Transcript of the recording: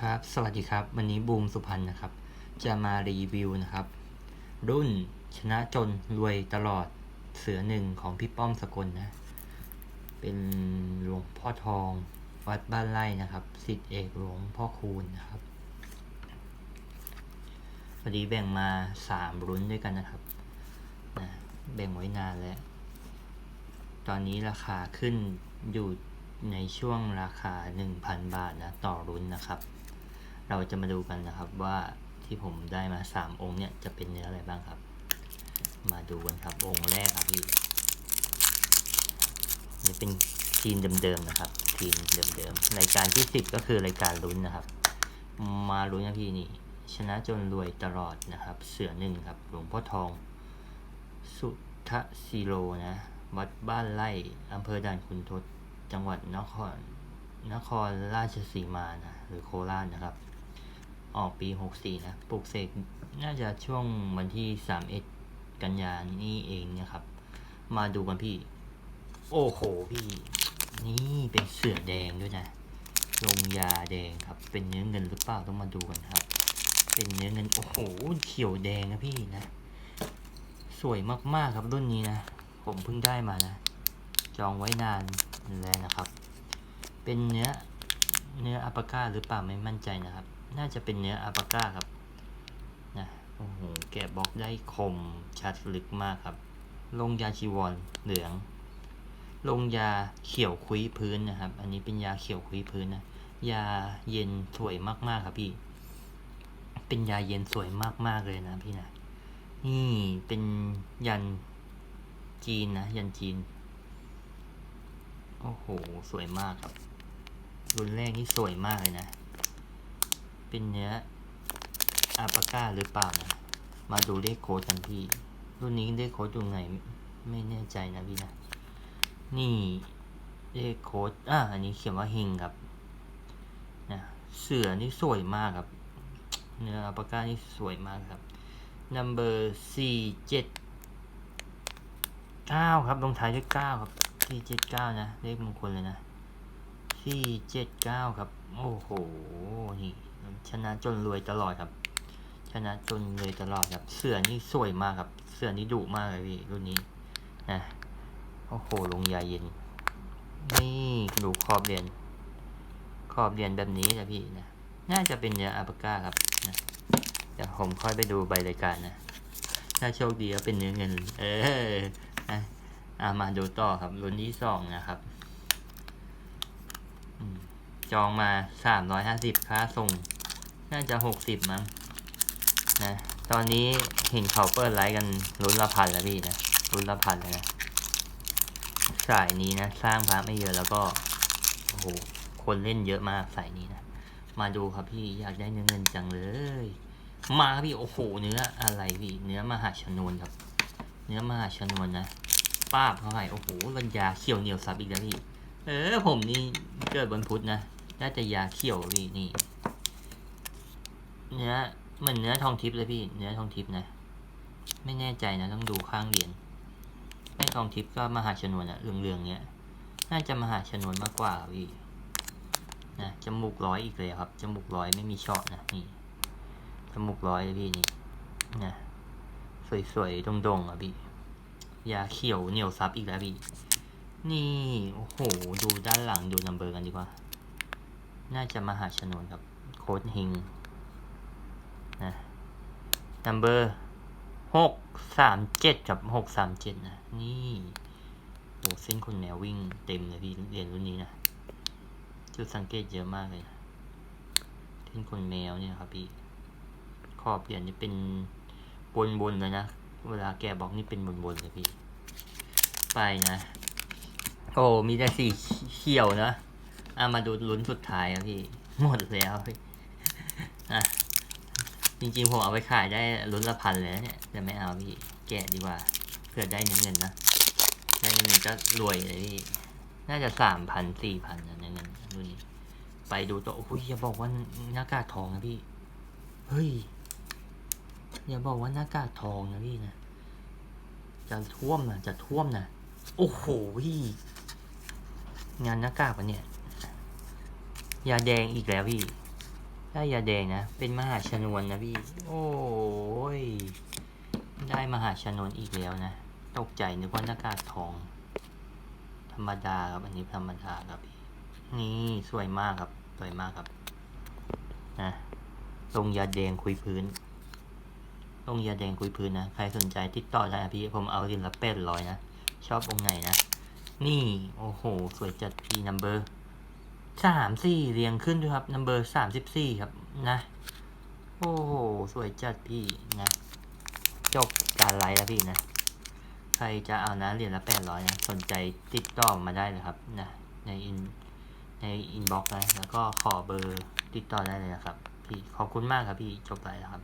ครับ สวัสดีครับ วันนี้บูมสุพรรณนะครับ จะมารีวิวนะครับ รุ่นชนะจนรวยตลอดเสือหนึ่งของพี่ป้อมสกลนะ เป็นหลวงพ่อทอง วัดบ้านไร่นะครับสิทธิเอกหลวงพ่อคูณนะครับพอดีแบ่งมาสามรุ่นด้วยกันนะครับนะแบ่งไว้นานแล้ว ตอนนี้ราคาขึ้นอยู่ในช่วงราคา 1,000 บาทนะ ต่อรุ่นนะครับ เราจะมาดูกันนะครับว่าที่ผมได้มา 3 องค์เนี่ยจะเป็นเนื้ออะไรบ้างครับ มาดูกันครับองค์แรกครับพี่นี่เป็นทีมเดิมๆนะครับ ทีมเดิมๆรายการที่ 10 ก็คือรายการลุ้นนะครับ มาลุ้นนะพี่นี่ชนะจนรวยตลอดนะครับ เสือหนึ่งครับ หลวงพ่อทอง สุทะซีโรนะวัดบ้านไร่อำเภอด่านคุณทศจังหวัดนครนครราชสีมานะหรือโคราชนะครับ ออกปี 64 นะปลูกเสกน่าจะช่วงวันที่ 31 กันยานี่เองนะครับ มาดูกันพี่ โอ้โหพี่ นี่เป็นเสือแดงด้วยนะลงยาแดงครับ เป็นเนื้อเงินหรือเปล่าต้องมาดูกันครับ เป็นเนื้อเงินโอ้โหเขียวแดงนะพี่นะ สวยมากๆครับรุ่นนี้นะ ผมเพิ่งได้มานะ จองไว้นานแล้วนะครับ เป็นเนื้อเนื้ออัปปาก้าหรือเปล่าไม่มั่นใจนะครับ น่าจะเป็นเนื้ออัปปาก้าครับนะโอ้โหแกะบล็อกได้คมชัดลึกมากครับ ลงยาชีวรเหลือง ลงยาเขียวคุยพื้นนะครับ อันนี้เป็นยาเขียวคุยพื้นนะ ยาเย็นสวยมากๆครับพี่ เป็นยาเย็นสวยมากๆเลยนะพี่นะ นี่เป็นยันจีนนะ ยันจีน โอ้โห สวยมากครับ รุ่นแรกนี่สวยมากเลยนะ เป็นเนื้ออาปาก้าหรือเปล่านะ มาดูเลขโค้ดกันพี่ รุ่นนี้เลขโค้ดอยู่ไหนไม่แน่ใจนะพี่นะ นี่เลขโค้ดอะอันนี้เขียนว่าเฮงครับนะเสือนี่สวยมากครับ เนื้ออัปปาก้านี่สวยมากครับ number สี่เจ็ดเก้าครับลงท้ายด้วยเก้าครับสี่เจ็ดเก้านะเลขมงคลเลยนะสี่เจ็ดเก้าครับ โอ้โหนี่ ชนะจนรวยตลอดครับ ชนะจนรวยตลอดครับ เสื้อนี่สวยมากครับ เสื้อนี่ดุมากเลยพี่รุ่นนี้นะโอ้โหลงยาเย็น นี่ดูขอบเรียน ขอบเรียนแบบนี้นะพี่นะน่าจะเป็นเนื้ออัปาก้าครับนะเดี๋ยวผมค่อยไปดูใบรายการนะ ถ้าโชคดีก็เป็นเนื้อเงิน เออนะอะมาดูต่อครับรุ่นที่สองนะครับจองมาสามร้อยห้าสิบค่าส่ง น่าจะหกสิบมั้งนะ ตอนนี้เห็นเขาเปิดไลฟ์กันรุ่นละพันแล้วพี่นะรุ่นละพันเลยนะสายนี้นะ สร้างพระไม่เยอะแล้วก็โอ้โหคนเล่นเยอะมากสายนี้นะ มาดูครับพี่อยากได้เนื้อเงินจังเลย มาครับพี่โอ้โหเนื้ออะไรพี่ เนื้อมหาชนวนครับ เนื้อมหาชนวนนะป้าบเขาให้โอ้โหรันยาเขียวเหนียวซับอีกแล้วพี่ เออผมนี่เกิดบนพุธนะน่าจะยาเขียวพี่นี่ เนื้อเหมือนเนื้อทองทิพย์เลยพี่ เนื้อทองทิพย์นะ ไม่แน่ใจนะต้องดูข้างเหรียญไม่ทองทิพย์ก็มหาชนวนอะเหลืองๆเนี้ย น่าจะมหาชนวนมากกว่าพี่นะจมูกร้อยอีกเลยครับจมูกร้อยไม่มีเชาะนะนี่จมูกร้อยเลยพี่นี่นะสวยๆดงๆอะพี่ยาเขียวเหนียวซับอีกแล้วพี่นี่โอ้โหดูด้านหลังดูนัมเบอร์กันดีกว่า น่าจะมาหาชนวนครับโค้ดเฮง นะนัมเบอร์หกสามเจ็ดกับหกสามเจ็ดนะ นี่โอ้เส้นคนแนววิ่งเต็มเลยพี่เรียนรุ่นนี้นะ จุดสังเกตเยอะมากเลยนะเส้นคนแมวเนี่ยครับพี่ขอบเหรียญนี่เป็นบนบนเลยนะ เวลาแกบอกนี่เป็นบนบนเลยพี่ ไปนะ โอ้มีแต่สีเขียวนะอะมาดูลุ้นสุดท้ายครับพี่ หมดแล้วพี่อะ จริงๆ ผมเอาไปขายได้ลุ้นละพันเลยเนี่ยแต่ไม่เอาพี่แกะดีกว่าเพื่อได้เงินเงินนะได้เงินเงินก็รวยเลยพี่น่าจะสามพันสี่พันนะเงินรุ่นนี้ไปดูตัวโอ้ยอย่าบอกว่าหน้ากากทองนะพี่เฮ้ยอย่าบอกว่าหน้ากากทองนะพี่นะจะท่วมนะจะท่วมนะโอ้โหพี่งานหน้ากากวะเนี่ยยาแดงอีกแล้วพี่ ได้ยาแดงนะ เป็นมหาชนวนนะพี่ โอ้ย ได้มหาชนวนอีกแล้วนะ ตกใจนึกว่าหน้ากากทอง ธรรมดาครับ อันนี้ธรรมดาครับพี่ นี่สวยมากครับ สวยมากครับ นะลงยาแดงคุยพื้นลงยาแดงคุยพื้นนะ ใครสนใจติดต่อได้พี่ ผมเอาทีละแปดร้อยนะ ชอบองไหนนะ นี่ โอ้โห สวยจัดพี่นัมเบอร์ สามสี่เรียงขึ้นด้วยครับนัมเบอร์สามสิบสี่ครับนะ โอ้โห สวยจัดพี่นะ จบการไลฟ์แล้วพี่นะ ใครจะเอานะเหรียญละแปดร้อยนะ สนใจติดต่อมาได้เลยครับนะในอินในอินบ็อกซ์นะแล้วก็ขอเบอร์ติดต่อได้เลยนะครับ พี่ขอบคุณมากครับพี่จบไลฟ์แล้วครับ